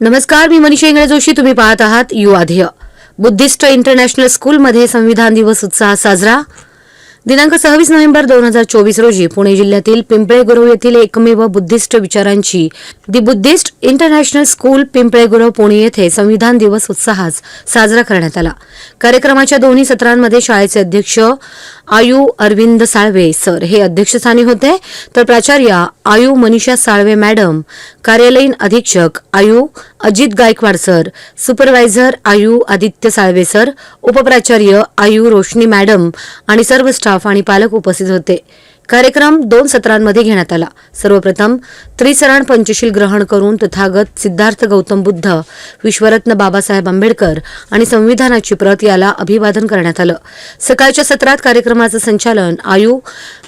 नमस्कार मी मनीषा इंगळे जोशी. तुम्ही पाहत आहात युवाध्येय बुद्धिस्ट इंटरनॅशनल स्कूलमध्ये संविधान दिवस उत्साहात साजरा. दिनांक सव्वीस नोव्हेंबर दोन हजार चोवीस रोजी पुणे जिल्ह्यातील पिंपळेगुरव येथील एकमेव बुद्धिस्ट विचारांची the Buddhist international school Pimple Gurav Pune येथे संविधान दिवस उत्साहात साजरा करण्यात आला. कार्यक्रमाच्या दोन्ही सत्रांमध्ये शाळेचे अध्यक्ष आयु अरविंद साळवे सर हे अध्यक्षस्थानी होते. तर प्राचार्य आयु मनीषा साळवे मॅडम कार्यालयीन अधीक्षक आयु अजित गायकवाड सर सुपरवायझर आयु आदित्य साळवे सर उपप्राचार्य आयु रोशनी मॅडम आणि सर्व स्टाफ आणि पालक उपस्थित होते. कार्यक्रम दोन सत्रांमध्ये घेण्यात आला. सर्वप्रथम त्रिसरण पंचशील ग्रहण करून तथागत सिद्धार्थ गौतम बुद्ध विश्वरत्न बाबासाहेब आंबेडकर आणि संविधानाची प्रत याला अभिवादन करण्यात आलं. सकाळच्या सत्रात कार्यक्रमाचं संचालन आयु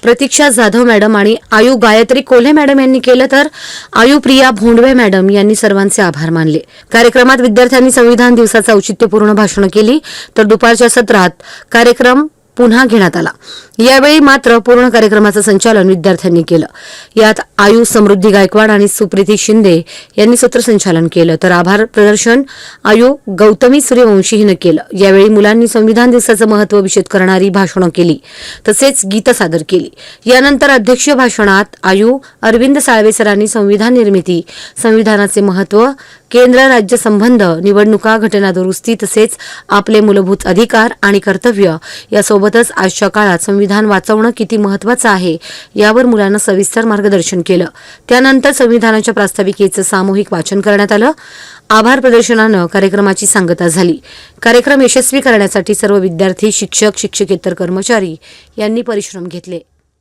प्रतीक्षा जाधव मॅडम आणि आयु गायत्री कोल्हे मॅडम यांनी केलं तर आयु प्रिया भोंडवे मॅडम यांनी सर्वांचे आभार मानले. कार्यक्रमात विद्यार्थ्यांनी संविधान दिवसाचं औचित्यपूर्ण भाषण केली. तर दुपारच्या सत्रात कार्यक्रम पुन्हा घेण्यात आला. यावेळी मात्र पूर्ण कार्यक्रमाचं संचालन विद्यार्थ्यांनी केलं. यात आयु समृद्धी गायकवाड आणि सुप्रिती शिंदे यांनी सूत्रसंचालन केलं. तर आभार प्रदर्शन आयु गौतमी सूर्यवंशी हिनं केलं. यावेळी मुलांनी संविधान दिवसाचं महत्त्व विषद करणारी भाषणं केली तसेच गीतं सादर केली. यानंतर अध्यक्षीय भाषणात आयु अरविंद साळवे सरांनी संविधान निर्मिती संविधानाचे महत्त्व केंद्र राज्य संबंध निवडणुका घटना दुरुस्ती तसेच आपले मूलभूत अधिकार आणि कर्तव्य. यासोबतच आजच्या काळात संविधान वाचवणं किती महत्वाचं आहे यावर मुलांना सविस्तर मार्गदर्शन केलं. त्यानंतर संविधानाच्या प्रास्ताविकेचं सामूहिक वाचन करण्यात आलं. आभार प्रदर्शनानं कार्यक्रमाची सांगता झाली. कार्यक्रम यशस्वी करण्यासाठी सर्व विद्यार्थी शिक्षक शिक्षकेतर कर्मचारी यांनी परिश्रम घेतले.